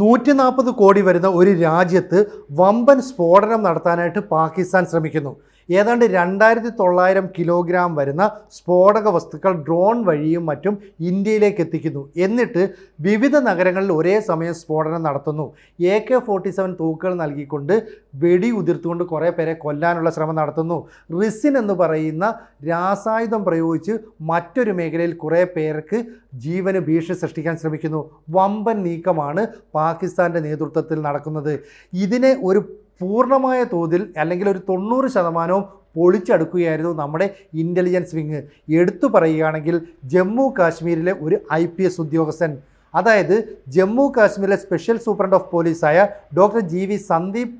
നൂറ്റി നാൽപ്പത് കോടി വരുന്ന ഒരു രാജ്യത്ത് വമ്പൻ സ്ഫോടനം നടത്താനായിട്ട് പാകിസ്ഥാൻ ശ്രമിക്കുന്നു. ഏതാണ്ട് രണ്ടായിരത്തി തൊള്ളായിരം കിലോഗ്രാം വരുന്ന സ്ഫോടക വസ്തുക്കൾ ഡ്രോൺ വഴിയും മറ്റും ഇന്ത്യയിലേക്ക് എത്തിക്കുന്നു. എന്നിട്ട് വിവിധ നഗരങ്ങളിൽ ഒരേ സമയം സ്ഫോടനം നടത്തുന്നു. എ കെ ഫോർട്ടി സെവൻ തൂക്കുകൾ നൽകിക്കൊണ്ട് വെടി ഉതിർത്തുകൊണ്ട് കുറേ പേരെ കൊല്ലാനുള്ള ശ്രമം നടത്തുന്നു. റിസിൻ എന്ന് പറയുന്ന രാസായുധം പ്രയോഗിച്ച് മറ്റൊരു മേഖലയിൽ കുറേ പേർക്ക് ജീവന് ഭീഷണി സൃഷ്ടിക്കാൻ ശ്രമിക്കുന്നു. വമ്പൻ നീക്കമാണ് പാകിസ്ഥാന്റെ നേതൃത്വത്തിൽ നടക്കുന്നത്. ഇതിനെ ഒരു പൂർണമായ തോതിൽ അല്ലെങ്കിൽ ഒരു തൊണ്ണൂറ് ശതമാനവും പൊളിച്ചടുക്കുകയായിരുന്നു നമ്മുടെ ഇന്റലിജൻസ് വിങ് എടുത്തു പറയുകയാണെങ്കിൽ ജമ്മു കാശ്മീരിലെ ഒരു ഐ പി എസ് ഉദ്യോഗസ്ഥൻ അതായത് ജമ്മു കാശ്മീരിലെ special superintendent of പോലീസായ doctor G V Sandeep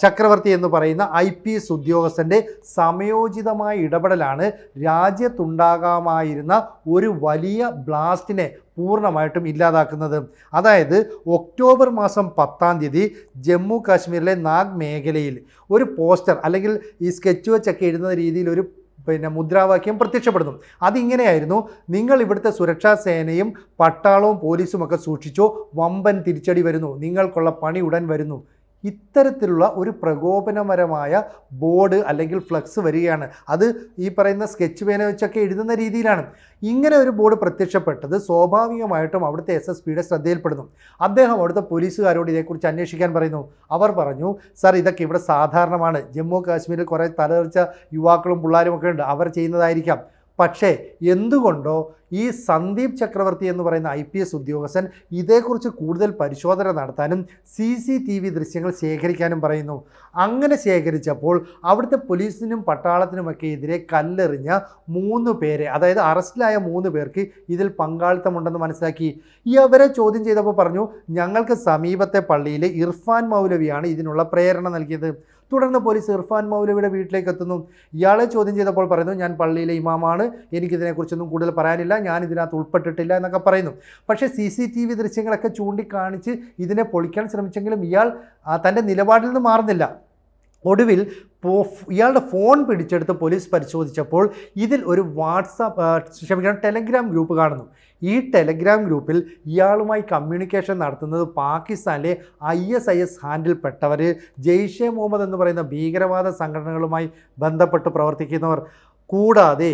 Chakravarthy എന്ന് പറയുന്ന ഐ പി എസ് ഉദ്യോഗസ്ഥന്റെ സമയോചിതമായ ഇടപെടലാണ് രാജ്യത്തുണ്ടാകാമായിരുന്ന ഒരു വലിയ ബ്ലാസ്റ്റിനെ പൂർണമായിട്ടും ഇല്ലാതാക്കുന്നത്. അതായത് ഒക്ടോബർ മാസം പത്താം തീയതി ജമ്മു കാശ്മീരിലെ നാഗ് മേഖലയിൽ ഒരു പോസ്റ്റർ അല്ലെങ്കിൽ ഈ സ്കെച്ച് വെച്ചൊക്കെ എഴുതുന്ന രീതിയിൽ ഒരു പിന്നെ മുദ്രാവാക്യം പ്രത്യക്ഷപ്പെടുന്നു. അതിങ്ങനെയായിരുന്നു നിങ്ങൾ ഇവിടുത്തെ സുരക്ഷാ സേനയും പട്ടാളവും പോലീസും ഒക്കെ സൂക്ഷിച്ചോ വമ്പൻ തിരിച്ചടി വരുന്നു. നിങ്ങൾക്കുള്ള പണി ഉടൻ വരുന്നു. ഇത്തരത്തിലുള്ള ഒരു പ്രകോപനപരമായ ബോർഡ് അല്ലെങ്കിൽ ഫ്ലക്സ് വരികയാണ്. അത് ഈ പറയുന്ന സ്കെച്ച് പേന വെച്ചൊക്കെ എഴുതുന്ന രീതിയിലാണ്. ഇങ്ങനെ ഒരു ബോർഡ് പ്രത്യക്ഷപ്പെട്ടത് സ്വാഭാവികമായിട്ടും അവിടുത്തെ എസ് എസ് പിയുടെ ശ്രദ്ധയിൽപ്പെടുന്നു. അദ്ദേഹം അവിടുത്തെ പോലീസുകാരോട് ഇതേക്കുറിച്ച് അന്വേഷിക്കാൻ പറയുന്നു. അവർ പറഞ്ഞു സർ ഇതൊക്കെ ഇവിടെ സാധാരണമാണ്. ജമ്മു കാശ്മീരിൽ കുറേ തലതെറിച്ച യുവാക്കളും പിള്ളേരും ഒക്കെ ഉണ്ട്. അവർ ചെയ്യുന്നതായിരിക്കാം. പക്ഷേ എന്തുകൊണ്ടോ ഈ സന്ദീപ് ചക്രവർത്തി എന്ന് പറയുന്ന ഐ പി എസ് ഉദ്യോഗസ്ഥൻ ഇതേക്കുറിച്ച് കൂടുതൽ പരിശോധന നടത്താനും സി സി ടി വി ദൃശ്യങ്ങൾ ശേഖരിക്കാനും പറയുന്നു. അങ്ങനെ ശേഖരിച്ചപ്പോൾ അവിടുത്തെ പോലീസിനും പട്ടാളത്തിനുമൊക്കെ എതിരെ കല്ലെറിഞ്ഞ മൂന്ന് പേരെ അതായത് അറസ്റ്റിലായ മൂന്ന് പേർക്ക് ഇതിൽ പങ്കാളിത്തമുണ്ടെന്ന് മനസ്സിലാക്കി. ഈ അവരെ ചോദ്യം ചെയ്തപ്പോൾ പറഞ്ഞു ഞങ്ങൾക്ക് സമീപത്തെ പള്ളിയിലെ ഇർഫാൻ മൗലവിയാണ് ഇതിനുള്ള പ്രേരണ നൽകിയത്. തുടർന്ന് പോലീസ് ഇർഫാൻ മൗലവിയുടെ വീട്ടിലേക്ക് എത്തുന്നു. ഇയാളെ ചോദ്യം ചെയ്തപ്പോൾ പറയുന്നു ഞാൻ പള്ളിയിലെ ഇമാമാണ്. എനിക്കിതിനെക്കുറിച്ചൊന്നും കൂടുതൽ പറയാനില്ല. ഞാൻ ഇതിനകത്ത് ഉൾപ്പെട്ടിട്ടില്ല എന്നൊക്കെ പറയുന്നു. പക്ഷേ സി സി ടി വി ദൃശ്യങ്ങളൊക്കെ ചൂണ്ടിക്കാണിച്ച് ഇതിനെ പൊളിക്കാൻ ശ്രമിച്ചെങ്കിലും ഇയാൾ തന്റെ നിലപാടിൽ നിന്ന് മാറുന്നില്ല. ഒടുവിൽ ഇയാളുടെ ഫോൺ പിടിച്ചെടുത്ത് പോലീസ് പരിശോധിച്ചപ്പോൾ ഇതിൽ ഒരു വാട്സാപ്പ് ക്ഷമിക്കണം ടെലഗ്രാം ഗ്രൂപ്പ് കാണുന്നു. ഈ ടെലഗ്രാം ഗ്രൂപ്പിൽ ഇയാളുമായി കമ്മ്യൂണിക്കേഷൻ നടത്തുന്നത് പാകിസ്ഥാനിലെ ഐ എസ് ഐ എസ് ഹാൻഡിൽപ്പെട്ടവർ ജെയ്ഷെ മുഹമ്മദ് എന്ന് പറയുന്ന ഭീകരവാദ സംഘടനകളുമായി ബന്ധപ്പെട്ട് പ്രവർത്തിക്കുന്നവർ. കൂടാതെ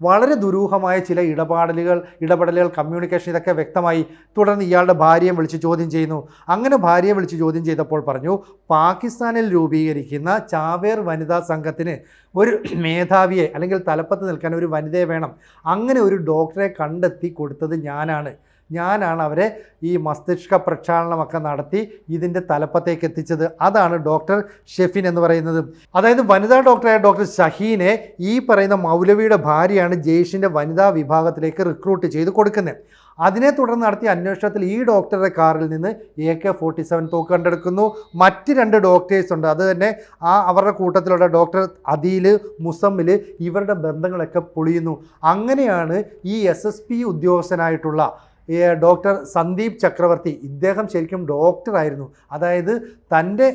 വളരെ ദുരൂഹമായ ചില ഇടപാടലുകൾ ഇടപെടലുകൾ കമ്മ്യൂണിക്കേഷൻ ഇതൊക്കെ വ്യക്തമായി തുടർന്ന് ഇയാളുടെ ഭാര്യയെ വിളിച്ച് ചോദ്യം ചെയ്യുന്നു. അങ്ങനെ ഭാര്യയെ വിളിച്ച് ചോദ്യം ചെയ്തപ്പോൾ പറഞ്ഞു പാകിസ്ഥാനിൽ രൂപീകരിക്കുന്ന ചാവേർ വനിതാ സംഘത്തിന് ഒരു മേധാവിയെ അല്ലെങ്കിൽ തലപ്പത്ത് നിൽക്കാൻ ഒരു വനിതയെ വേണം. അങ്ങനെ ഒരു ഡോക്ടറെ കണ്ടെത്തി കൊടുത്തത് ഞാനാണ്. ഞാനാണ് അവരെ ഈ മസ്തിഷ്ക പ്രക്ഷാളനമൊക്കെ നടത്തി ഇതിന്റെ തലപ്പത്തേക്ക് എത്തിച്ചത്. അതാണ് ഡോക്ടർ ഷെഫിൻ എന്ന് പറയുന്നത്. അതായത് വനിതാ ഡോക്ടറായ ഡോക്ടർ ഷഹീനെ ഈ പറയുന്ന മൗലവിയുടെ ഭാര്യയാണ് ജെയ്ഷിന്റെ വനിതാ വിഭാഗത്തിലേക്ക് റിക്രൂട്ട് ചെയ്ത് കൊടുക്കുന്നത്. അതിനെ തുടർന്ന് നടത്തിയ അന്വേഷണത്തിൽ ഈ ഡോക്ടറുടെ കാറിൽ നിന്ന് എ കെ ഫോർട്ടി സെവൻ തോക്ക് കണ്ടെടുക്കുന്നു. മറ്റ് രണ്ട് ഡോക്ടേഴ്സ് ഉണ്ട്. അത് തന്നെ ആ അവരുടെ കൂട്ടത്തിലുള്ള ഡോക്ടർ അദീൽ മുസമ്മിൽ ഇവരുടെ ബന്ധങ്ങളൊക്കെ പൊളിയുന്നു. അങ്ങനെയാണ് ഈ എസ് എസ് പി ഉദ്യോഗസ്ഥനായിട്ടുള്ള ഈ ഡോക്ടർ സന്ദീപ് ചക്രവർത്തി. ഇദ്ദേഹം ശരിക്കും ഡോക്ടറായിരുന്നു. അതായത് തന്റെ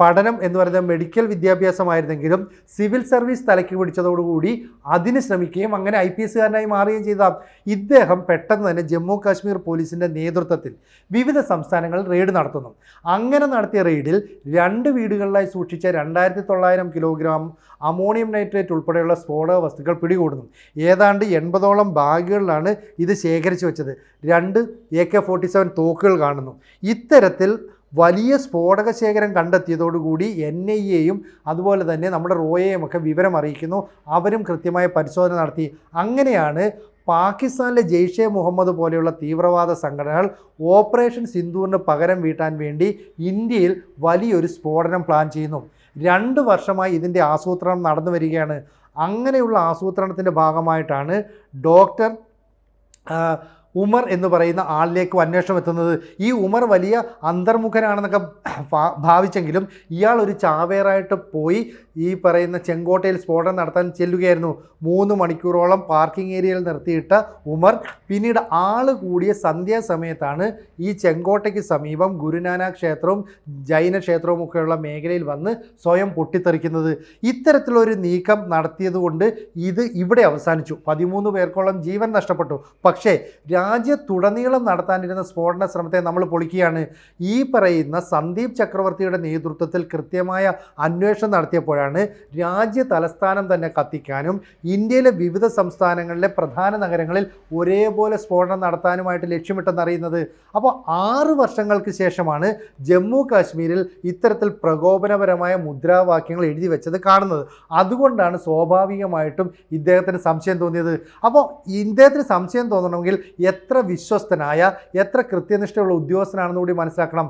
പഠനം എന്ന് പറയുന്നത് മെഡിക്കൽ വിദ്യാഭ്യാസമായിരുന്നെങ്കിലും സിവിൽ സർവീസ് തലയ്ക്ക് പിടിച്ചതോടുകൂടി അതിന് ശ്രമിക്കുകയും അങ്ങനെ ഐ പി എസ്സുകാരനായി മാറുകയും ചെയ്ത ഇദ്ദേഹം പെട്ടെന്ന് തന്നെ ജമ്മു കാശ്മീർ പോലീസിന്റെ നേതൃത്വത്തിൽ വിവിധ സംസ്ഥാനങ്ങളിൽ റെയ്ഡ് നടത്തുന്നു. അങ്ങനെ നടത്തിയ റെയ്ഡിൽ രണ്ട് വീടുകളിലായി സൂക്ഷിച്ച രണ്ടായിരത്തി തൊള്ളായിരം കിലോഗ്രാം അമോണിയം നൈട്രേറ്റ് ഉൾപ്പെടെയുള്ള സ്ഫോടക വസ്തുക്കൾ പിടികൂടുന്നു. ഏതാണ്ട് എൺപതോളം ബാഗുകളിലാണ് ഇത് ശേഖരിച്ചു വെച്ചത്. രണ്ട് എ കെ ഫോർട്ടി സെവൻ തോക്കുകൾ കാണുന്നു. ഇത്തരത്തിൽ വലിയ സ്ഫോടക ശേഖരം കണ്ടെത്തിയതോടുകൂടി എൻ ഐ എയും അതുപോലെ തന്നെ നമ്മുടെ റോയെയും ഒക്കെ വിവരം അറിയിക്കുന്നു. അവരും കൃത്യമായ പരിശോധന നടത്തി. അങ്ങനെയാണ് പാകിസ്ഥാനിലെ ജെയ്ഷെ മുഹമ്മദ് പോലെയുള്ള തീവ്രവാദ സംഘടനകൾ ഓപ്പറേഷൻ സിന്ധുവിന് പകരം വീട്ടാൻ വേണ്ടി ഇന്ത്യയിൽ വലിയൊരു സ്ഫോടനം പ്ലാൻ ചെയ്യുന്നു. രണ്ട് വർഷമായി ഇതിന്റെ ആസൂത്രണം നടന്നു വരികയാണ്. അങ്ങനെയുള്ള ആസൂത്രണത്തിന്റെ ഭാഗമായിട്ടാണ് ഡോക്ടർ ഉമർ എന്ന് പറയുന്ന ആളിലേക്ക് അന്വേഷണം എത്തുന്നത്. ഈ ഉമർ വലിയ അന്തർമുഖനാണെന്നൊക്കെ ഭാവിച്ചെങ്കിലും ഇയാൾ ഒരു ചാവേറായിട്ട് പോയി ഈ പറയുന്ന ചെങ്കോട്ടയിൽ സ്ഫോടനം നടത്താൻ ചെല്ലുകയായിരുന്നു. മൂന്ന് മണിക്കൂറോളം പാർക്കിംഗ് ഏരിയയിൽ നിർത്തിയിട്ട ഉമർ പിന്നീട് ആൾ കൂടിയ സന്ധ്യാസമയത്താണ് ഈ ചെങ്കോട്ടയ്ക്ക് സമീപം ഗുരുനാന ക്ഷേത്രവും ജൈന ക്ഷേത്രവും ഒക്കെയുള്ള മേഖലയിൽ വന്ന് സ്വയം പൊട്ടിത്തെറിക്കുന്നത്. ഇത്തരത്തിലൊരു നീക്കം നടത്തിയതുകൊണ്ട് ഇത് ഇവിടെ അവസാനിച്ചു. പതിമൂന്ന് പേർക്കോളം ജീവൻ നഷ്ടപ്പെട്ടു. പക്ഷേ രാജ്യത്തുടനീളം നടത്താനിരുന്ന സ്ഫോടന ശ്രമത്തെ നമ്മൾ പൊളിക്കുകയാണ്. ഈ പറയുന്ന സന്ദീപ് ചക്രവർത്തിയുടെ നേതൃത്വത്തിൽ കൃത്യമായ അന്വേഷണം നടത്തിയപ്പോഴാണ് രാജ്യ തലസ്ഥാനം തന്നെ കത്തിക്കാനും ഇന്ത്യയിലെ വിവിധ സംസ്ഥാനങ്ങളിലെ പ്രധാന നഗരങ്ങളിൽ ഒരേപോലെ സ്ഫോടനം നടത്താനുമായിട്ട് ലക്ഷ്യമിട്ടെന്നറിയുന്നത്. അപ്പോൾ ആറ് വർഷങ്ങൾക്ക് ശേഷമാണ് ജമ്മു കാശ്മീരിൽ ഇത്തരത്തിൽ പ്രകോപനപരമായ മുദ്രാവാക്യങ്ങൾ എഴുതി വെച്ചത് കാണുന്നത്. അതുകൊണ്ടാണ് സ്വാഭാവികമായിട്ടും ഇദ്ദേഹത്തിന് സംശയം തോന്നിയത്. അപ്പോൾ ഇദ്ദേഹത്തിന് സംശയം തോന്നണമെങ്കിൽ എത്ര വിശ്വസ്തനായ എത്ര കൃത്യനിഷ്ഠയുള്ള ഉദ്യോഗസ്ഥനാണെന്ന് കൂടി മനസ്സിലാക്കണം.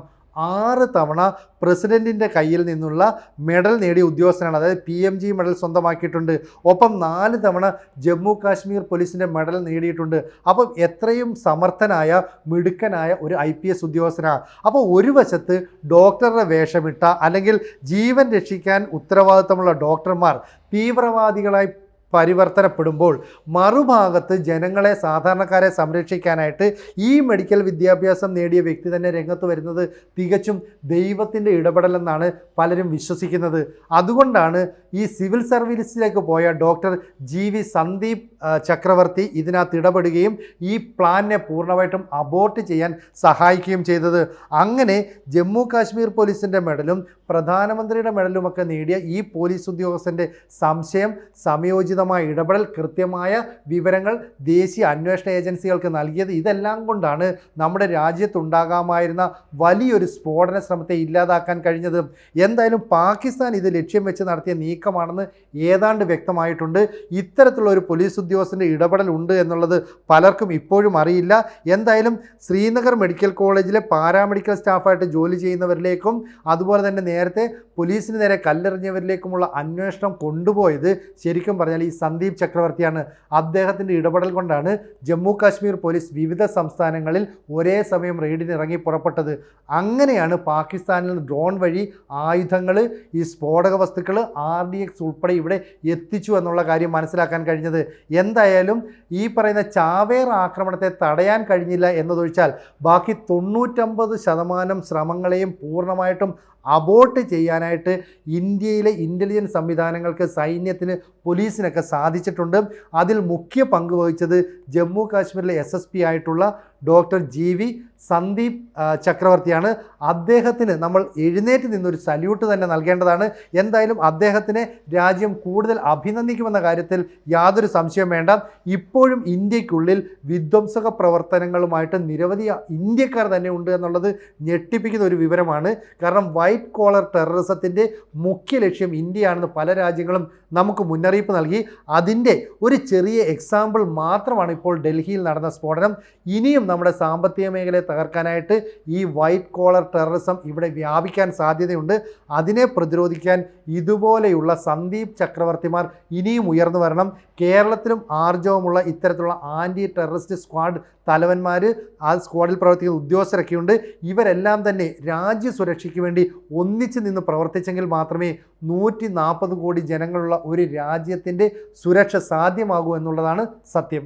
ആറ് തവണ പ്രസിഡന്റിന്റെ കയ്യിൽ നിന്നുള്ള മെഡൽ നേടിയ ഉദ്യോഗസ്ഥനാണ്. അതായത് പി എം ജി മെഡൽ സ്വന്തമാക്കിയിട്ടുണ്ട്. ഒപ്പം നാല് തവണ ജമ്മു കാശ്മീർ പോലീസിന്റെ മെഡൽ നേടിയിട്ടുണ്ട്. അപ്പം എത്രയും സമർത്ഥനായ മിടുക്കനായ ഒരു ഐ പി എസ് ഉദ്യോഗസ്ഥനാണ്. അപ്പോൾ ഒരു വശത്ത് ഡോക്ടറുടെ വേഷമിട്ട അല്ലെങ്കിൽ ജീവൻ രക്ഷിക്കാൻ ഉത്തരവാദിത്തമുള്ള ഡോക്ടർമാർ തീവ്രവാദികളായി പരിവർത്തനപ്പെടുമ്പോൾ മറുഭാഗത്ത് ജനങ്ങളെ സാധാരണക്കാരെ സംരക്ഷിക്കാനായിട്ട് ഈ മെഡിക്കൽ വിദ്യാഭ്യാസം നേടിയ വ്യക്തി തന്നെ രംഗത്ത് വരുന്നത് തികച്ചും ദൈവത്തിന്റെ ഇടപെടലെന്നാണ് പലരും വിശ്വസിക്കുന്നത്. അതുകൊണ്ടാണ് ഈ സിവിൽ സർവീസിലേക്ക് പോയ ഡോക്ടർ ജി വി സന്ദീപ് ചക്രവർത്തി ഇതിനകത്ത് ഇടപെടുകയും ഈ പ്ലാനിനെ പൂർണമായിട്ടും അബോർട്ട് ചെയ്യാൻ സഹായിക്കുകയും ചെയ്തത്. അങ്ങനെ ജമ്മു കാശ്മീർ പോലീസിന്റെ മെഡലും പ്രധാനമന്ത്രിയുടെ മെഡലുമൊക്കെ നേടിയ ഈ പോലീസ് ഉദ്യോഗസ്ഥന്റെ സംശയം സമയോചിതമായ ഇടപെടൽ കൃത്യമായ വിവരങ്ങൾ ദേശീയ അന്വേഷണ ഏജൻസികൾക്ക് നൽകിയത് ഇതെല്ലാം കൊണ്ടാണ് നമ്മുടെ രാജ്യത്തുണ്ടാകാമായിരുന്ന വലിയൊരു സ്ഫോടന ശ്രമത്തെ ഇല്ലാതാക്കാൻ കഴിഞ്ഞത്. എന്തായാലും പാകിസ്ഥാൻ ഇത് ലക്ഷ്യം വെച്ച് നടത്തിയ നീക്കമാണെന്ന് ഏതാണ്ട് വ്യക്തമായിട്ടുണ്ട്. ഇത്തരത്തിലുള്ള ഒരു പോലീസ് ഉദ്യോഗസ്ഥന്റെ ഇടപെടൽ ഉണ്ട് എന്നുള്ളത് പലർക്കും ഇപ്പോഴും അറിയില്ല. എന്തായാലും ശ്രീനഗർ മെഡിക്കൽ കോളേജിലെ പാരാമെഡിക്കൽ സ്റ്റാഫായിട്ട് ജോലി ചെയ്യുന്നവരിലേക്കും അതുപോലെ തന്നെ നേരത്തെ പോലീസിന് നേരെ കല്ലെറിഞ്ഞവരിലേക്കുമുള്ള അന്വേഷണം കൊണ്ടുപോയത് ശരിക്കും പറഞ്ഞാൽ ഈ സന്ദീപ് ചക്രവർത്തിയാണ്. അദ്ദേഹത്തിന്റെ ഇടപെടൽ കൊണ്ടാണ് ജമ്മു കാശ്മീർ പോലീസ് വിവിധ സംസ്ഥാനങ്ങളിൽ ഒരേ സമയം റെയ്ഡിന് ഇറങ്ങി പുറപ്പെട്ടത്. അങ്ങനെയാണ് പാകിസ്ഥാനിൽ നിന്ന് ഡ്രോൺ വഴി ആയുധങ്ങൾ ഈ സ്ഫോടക വസ്തുക്കൾ ആർ ഡി എക്സ് ഉൾപ്പെടെ ഇവിടെ എത്തിച്ചു എന്നുള്ള കാര്യം മനസ്സിലാക്കാൻ കഴിഞ്ഞത്. എന്തായാലും ഈ പറയുന്ന ചാവേർ ആക്രമണത്തെ തടയാൻ കഴിഞ്ഞില്ല എന്നതൊഴിച്ചാൽ ബാക്കി തൊണ്ണൂറ്റമ്പത് ശതമാനം ശ്രമങ്ങളെയും പൂർണമായിട്ടും അബോട്ട് ചെയ്യാനായിട്ട് ഇന്ത്യയിലെ ഇന്റലിജൻസ് സംവിധാനങ്ങൾക്ക് സൈന്യത്തിന് പോലീസിനൊക്കെ സാധിച്ചിട്ടുണ്ട്. അതിൽ മുഖ്യ പങ്ക് വഹിച്ചത് ജമ്മു കാശ്മീരിലെ എസ് ആയിട്ടുള്ള ഡോക്ടർ ജി വി സന്ദീപ് ചക്രവർത്തിയാണ്. അദ്ദേഹത്തിന് നമ്മൾ എഴുന്നേറ്റ് നിന്നൊരു സല്യൂട്ട് തന്നെ നൽകേണ്ടതാണ്. എന്തായാലും അദ്ദേഹത്തിനെ രാജ്യം കൂടുതൽ അഭിനന്ദിക്കുമെന്ന കാര്യത്തിൽ യാതൊരു സംശയം വേണ്ട. ഇപ്പോഴും ഇന്ത്യക്കുള്ളിൽ വിധ്വംസക പ്രവർത്തനങ്ങളുമായിട്ട് നിരവധി ഇന്ത്യക്കാർ തന്നെ ഉണ്ട് എന്നുള്ളത് ഞെട്ടിപ്പിക്കുന്ന ഒരു വിവരമാണ്. കാരണം വൈറ്റ് കോളർ ടെററിസത്തിന്റെ മുഖ്യ ലക്ഷ്യം ഇന്ത്യയാണെന്ന് പല രാജ്യങ്ങളും നമുക്ക് മുന്നറിയിപ്പ് നൽകി. അതിന്റെ ഒരു ചെറിയ എക്സാമ്പിൾ മാത്രമാണ് ഇപ്പോൾ ഡൽഹിയിൽ നടന്ന സ്ഫോടനം. ഇനിയും നമ്മുടെ സാമ്പത്തിക മേഖലയെ തകർക്കാനായിട്ട് ഈ വൈറ്റ് കോളർ ടെററിസം ഇവിടെ വ്യാപിക്കാൻ സാധ്യതയുണ്ട്. അതിനെ പ്രതിരോധിക്കാൻ ഇതുപോലെയുള്ള സന്ദീപ് ചക്രവർത്തിമാർ ഇനിയും ഉയർന്നു വരണം. കേരളത്തിലും ആർജവമുള്ള ഇത്തരത്തിലുള്ള ആന്റി ടെററിസ്റ്റ് സ്ക്വാഡ് തലവന്മാർ ആ സ്ക്വാഡിൽ പ്രവർത്തിക്കുന്ന ഉദ്യോഗസ്ഥരൊക്കെയുണ്ട് ഇവരെല്ലാം തന്നെ രാജ്യസുരക്ഷയ്ക്ക് വേണ്ടി ഒന്നിച്ച് നിന്ന് പ്രവർത്തിച്ചെങ്കിൽ മാത്രമേ നൂറ്റി നാൽപ്പത് കോടി ജനങ്ങളുള്ള ഒരു രാജ്യത്തിന്റെ സുരക്ഷ സാധ്യമാകൂ എന്നുള്ളതാണ് സത്യം.